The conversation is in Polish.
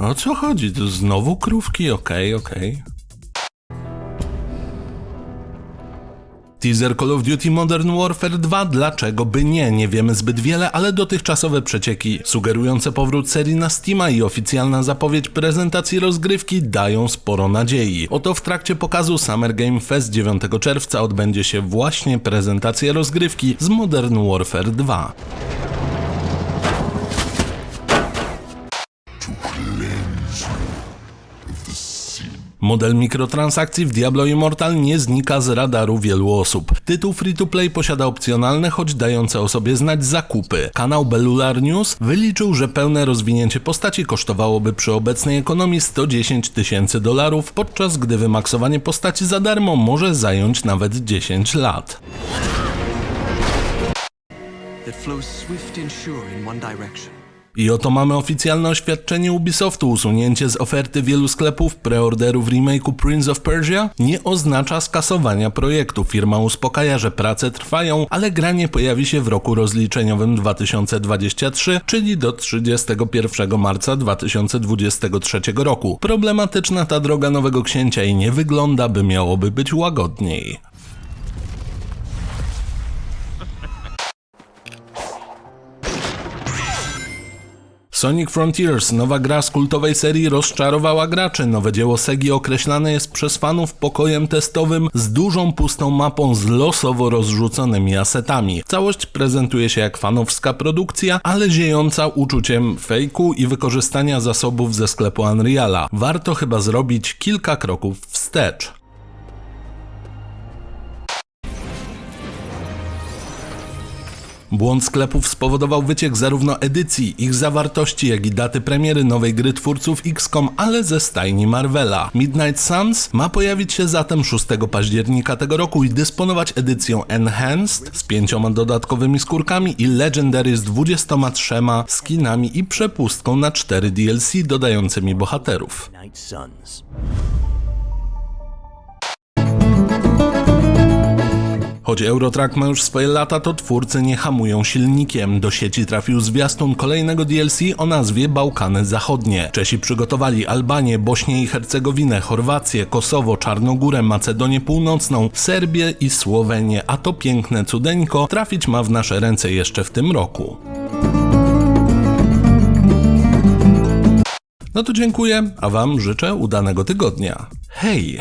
O co chodzi? To znowu krówki? Okej, okej. Teaser Call of Duty Modern Warfare 2, dlaczego by nie? Nie wiemy zbyt wiele, ale dotychczasowe przecieki sugerujące powrót serii na Steama i oficjalna zapowiedź prezentacji rozgrywki dają sporo nadziei. Oto w trakcie pokazu Summer Game Fest 9 czerwca odbędzie się właśnie prezentacja rozgrywki z Modern Warfare 2. Model mikrotransakcji w Diablo Immortal nie znika z radaru wielu osób. Tytuł free-to-play posiada opcjonalne, choć dające o sobie znać zakupy. Kanał Bellular News wyliczył, że pełne rozwinięcie postaci kosztowałoby przy obecnej ekonomii 110 tysięcy dolarów, podczas gdy wymaksowanie postaci za darmo może zająć nawet 10 lat. that flows swift and sure in one direction. I oto mamy oficjalne oświadczenie Ubisoftu. Usunięcie z oferty wielu sklepów preorderów remake'u Prince of Persia nie oznacza skasowania projektu. Firma uspokaja, że prace trwają, ale gra nie pojawi się w roku rozliczeniowym 2023, czyli do 31 marca 2023 roku. Problematyczna ta droga nowego księcia i nie wygląda, by miałoby być łagodniej. Sonic Frontiers, nowa gra z kultowej serii, rozczarowała graczy. Nowe dzieło Segi określane jest przez fanów pokojem testowym z dużą pustą mapą z losowo rozrzuconymi asetami. Całość prezentuje się jak fanowska produkcja, ale ziejąca uczuciem fejku i wykorzystania zasobów ze sklepu Unreala. Warto chyba zrobić kilka kroków wstecz. Błąd sklepów spowodował wyciek zarówno edycji, ich zawartości, jak i daty premiery nowej gry twórców XCOM, ale ze stajni Marvela. Midnight Suns ma pojawić się zatem 6 października tego roku i dysponować edycją Enhanced z pięcioma dodatkowymi skórkami i Legendary z 23 skinami i przepustką na 4 DLC dodającymi bohaterów. Choć Eurotrack ma już swoje lata, to twórcy nie hamują silnikiem. Do sieci trafił zwiastun kolejnego DLC o nazwie Bałkany Zachodnie. Czesi przygotowali Albanię, Bośnię i Hercegowinę, Chorwację, Kosowo, Czarnogórę, Macedonię Północną, Serbię i Słowenię, a to piękne cudeńko trafić ma w nasze ręce jeszcze w tym roku. No to dziękuję, a Wam życzę udanego tygodnia. Hej!